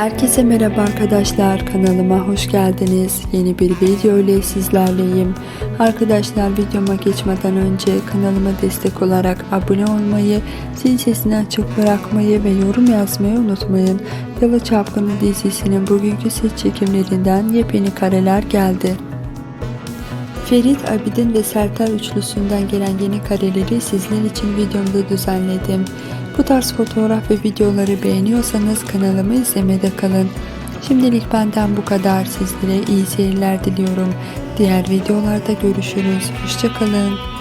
Herkese merhaba arkadaşlar kanalıma hoş geldiniz. Yeni bir video ile sizlerleyim. Arkadaşlar videoma geçmeden önce kanalıma destek olarak abone olmayı, zil sesini açık bırakmayı ve yorum yazmayı unutmayın. Yalı Çapkını dizisinin bugünkü set çekimlerinden yepyeni kareler geldi. Ferit Abidin ve Sertar üçlüsünden gelen yeni kareleri sizler için videomda düzenledim. Bu tarz fotoğraf ve videoları beğeniyorsanız kanalımı izlemede kalın. Şimdilik benden bu kadar. Sizlere iyi seyirler diliyorum. Diğer videolarda görüşürüz. Hoşçakalın.